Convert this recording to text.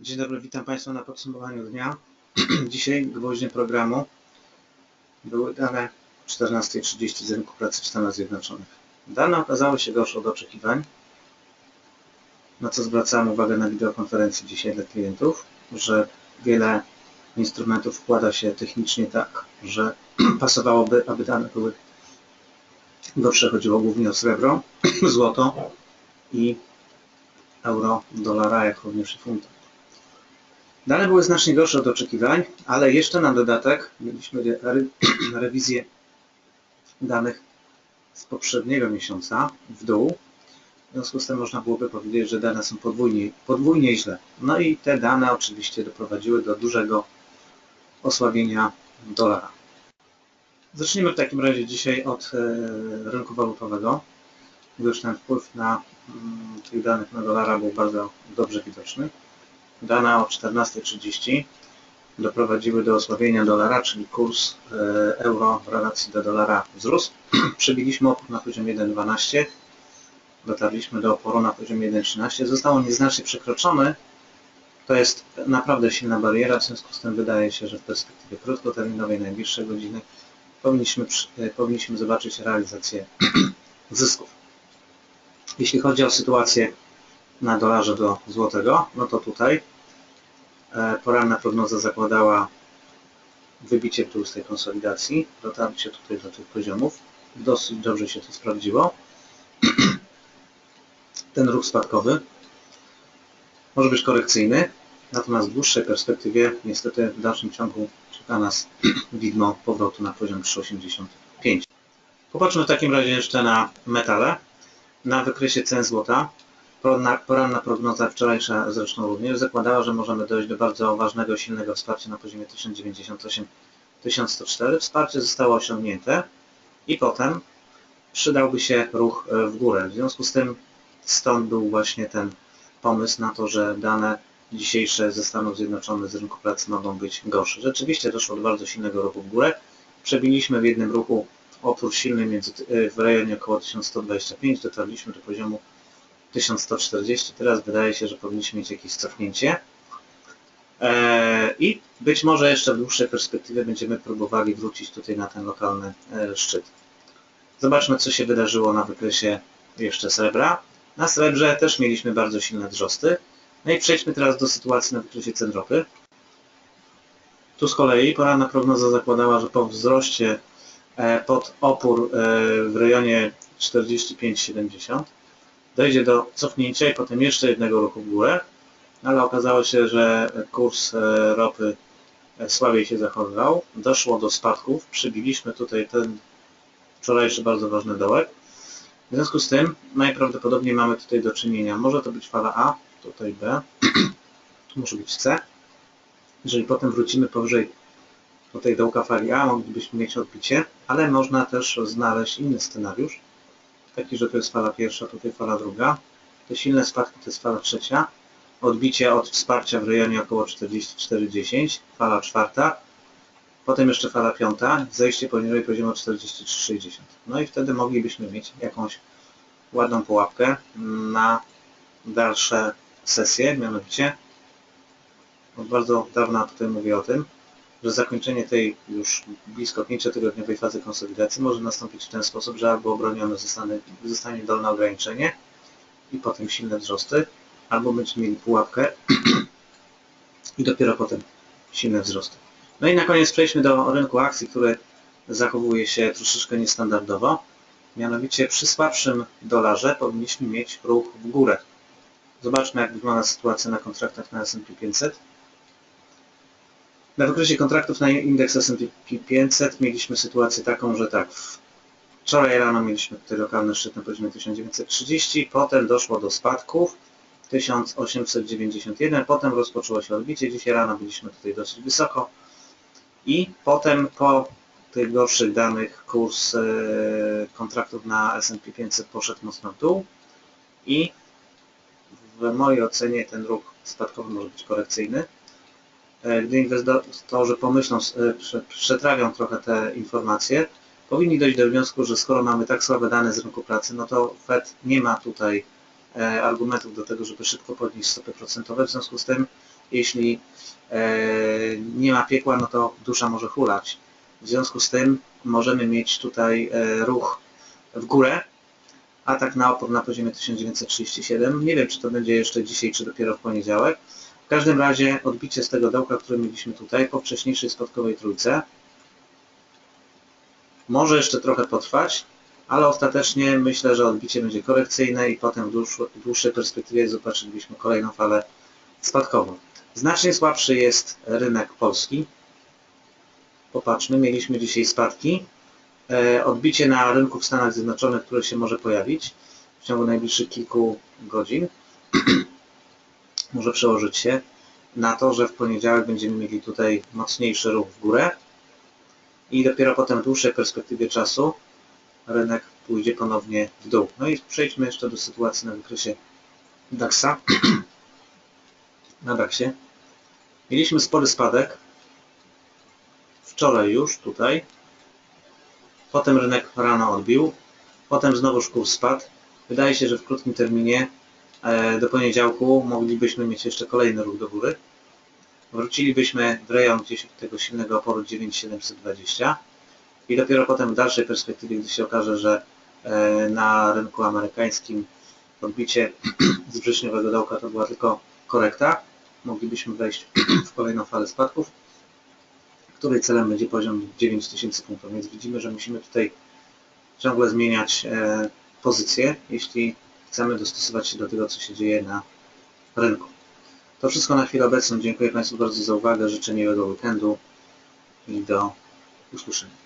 Dzień dobry, witam Państwa na podsumowaniu dnia. Dzisiaj gwoździem programu były dane 14.30 z rynku pracy w Stanach Zjednoczonych. Dane okazały się gorsze od oczekiwań, na co zwracałem uwagę na wideokonferencji dzisiaj dla klientów, że wiele instrumentów wkłada się technicznie tak, że pasowałoby, aby dane były gorsze. Chodziło głównie o srebro, złoto i euro, dolara, jak również i funta. Dane były znacznie gorsze od oczekiwań, ale jeszcze na dodatek mieliśmy re rewizję danych z poprzedniego miesiąca w dół. W związku z tym można byłoby powiedzieć, że dane są podwójnie, podwójnie źle. No i te dane oczywiście doprowadziły do dużego osłabienia dolara. Zacznijmy w takim razie dzisiaj od e, rynku walutowego, gdyż ten wpływ na mm, tych danych na dolara był bardzo dobrze widoczny dane o 14.30 doprowadziły do osłabienia dolara, czyli kurs e, euro w relacji do dolara wzrósł. Przebiliśmy opór na poziomie 1.12, dotarliśmy do oporu na poziomie 1.13. Został on nieznacznie przekroczony. To jest naprawdę silna bariera, w związku z tym wydaje się, że w perspektywie krótkoterminowej, najbliższej godziny powinniśmy, e, powinniśmy zobaczyć realizację zysków. Jeśli chodzi o sytuację na dolarze do złotego, no to tutaj e, poranna prognoza zakładała wybicie dół z tej konsolidacji, dotarcie tutaj do tych poziomów. Dosyć dobrze się to sprawdziło. Ten ruch spadkowy może być korekcyjny, natomiast w dłuższej perspektywie niestety w dalszym ciągu czeka nas widmo powrotu na poziom 3,85. Popatrzmy w takim razie jeszcze na metale. Na wykresie cen złota Poranna, prognoza wczorajsza zresztą również zakładała, że możemy dojść do bardzo ważnego, silnego wsparcia na poziomie 1098-1104. Wsparcie zostało osiągnięte i potem przydałby się ruch e, w górę. W związku z tym stąd był właśnie ten pomysł na to, że dane dzisiejsze ze Stanów Zjednoczonych z rynku pracy mogą być gorsze. Rzeczywiście doszło do bardzo silnego ruchu w górę. Przebiliśmy w jednym ruchu opór silny między, e, w rejonie około 1125, dotarliśmy do poziomu 1140. Teraz wydaje się, że powinniśmy mieć jakieś cofnięcie. E, I być może jeszcze w dłuższej perspektywie będziemy próbowali wrócić tutaj na ten lokalny e, szczyt. Zobaczmy, co się wydarzyło na wykresie jeszcze srebra. Na srebrze też mieliśmy bardzo silne wzrosty. No i przejdźmy teraz do sytuacji na wykresie cen ropy. Tu z kolei poranna prognoza zakładała, że po wzroście e, pod opór w rejonie 45,70 dojdzie do cofnięcia i potem jeszcze jednego ruchu w górę, ale okazało się, że kurs e, ropy e, słabiej się zachowywał. Doszło do spadków, przybiliśmy tutaj ten wczorajszy bardzo ważny dołek. W związku z tym najprawdopodobniej mamy tutaj do czynienia, może to być fala A, tutaj B, może być C. Jeżeli potem wrócimy powyżej tutaj dołka fali A, moglibyśmy mieć odbicie, ale można też znaleźć inny scenariusz, taki, że to jest fala pierwsza, tutaj fala druga. Te silne spadki to jest fala trzecia. Odbicie od wsparcia w rejonie około 44,10, fala czwarta. Potem jeszcze fala piąta, zejście poniżej poziomu 43,60. No i wtedy moglibyśmy mieć jakąś ładną pułapkę na dalsze sesje, mianowicie od bardzo dawna tutaj mówię o tym, że zakończenie tej już blisko 5-tygodniowej fazy konsolidacji może nastąpić w ten sposób, że albo obronione zostanie, zostanie dolne ograniczenie i potem silne wzrosty, albo będziemy mieli pułapkę i dopiero potem silne wzrosty. No i na koniec przejdźmy do rynku akcji, który zachowuje się troszeczkę niestandardowo. Mianowicie przy słabszym dolarze powinniśmy mieć ruch w górę. Zobaczmy jak wygląda sytuacja na kontraktach na S&P 500. Na wykresie kontraktów na indeks S&P 500 mieliśmy sytuację taką, że tak, wczoraj rano mieliśmy tutaj lokalny szczyt na poziomie 1930, potem doszło do spadków 1891, potem rozpoczęło się odbicie, dzisiaj rano byliśmy tutaj dosyć wysoko i potem po tych gorszych danych kurs e, kontraktów na S&P 500 poszedł mocno w dół i w mojej ocenie ten ruch spadkowy może być korekcyjny. E, gdy inwestorzy pomyślą, e, przetrawią trochę te informacje, powinni dojść do wniosku, że skoro mamy tak słabe dane z rynku pracy, no to Fed nie ma tutaj e, argumentów do tego, żeby szybko podnieść stopy procentowe, w związku z tym jeśli nie ma piekła, no to dusza może hulać. W związku z tym możemy mieć tutaj ruch w górę, atak na opór na poziomie 1937. Nie wiem, czy to będzie jeszcze dzisiaj, czy dopiero w poniedziałek. W każdym razie odbicie z tego dołka, które mieliśmy tutaj po wcześniejszej spadkowej trójce. Może jeszcze trochę potrwać, ale ostatecznie myślę, że odbicie będzie korekcyjne i potem w dłuższej, perspektywie zobaczylibyśmy kolejną falę spadkową. Znacznie słabszy jest rynek polski. Popatrzmy, mieliśmy dzisiaj spadki. E, Odbicie na rynku w Stanach Zjednoczonych, które się może pojawić w ciągu najbliższych kilku godzin, może przełożyć się na to, że w poniedziałek będziemy mieli tutaj mocniejszy ruch w górę i dopiero potem w dłuższej perspektywie czasu rynek pójdzie ponownie w dół. No i przejdźmy jeszcze do sytuacji na wykresie DAXa. na DAXie. Mieliśmy spory spadek. Wczoraj już tutaj. Potem rynek rano odbił. Potem znowuż kurs spadł. Wydaje się, że w krótkim terminie do poniedziałku moglibyśmy mieć jeszcze kolejny ruch do góry. Wrócilibyśmy w rejon gdzieś tego silnego oporu 9720 i dopiero potem w dalszej perspektywie, gdy się okaże, że e, na rynku amerykańskim odbicie z wrześniowego dołka to była tylko korekta, moglibyśmy wejść w kolejną falę spadków, której celem będzie poziom 9000 punktów. Więc widzimy, że musimy tutaj ciągle zmieniać e, pozycję, jeśli chcemy dostosować się do tego, co się dzieje na rynku. To wszystko na chwilę obecną. Dziękuję Państwu bardzo za uwagę. Życzę miłego weekendu i do usłyszenia.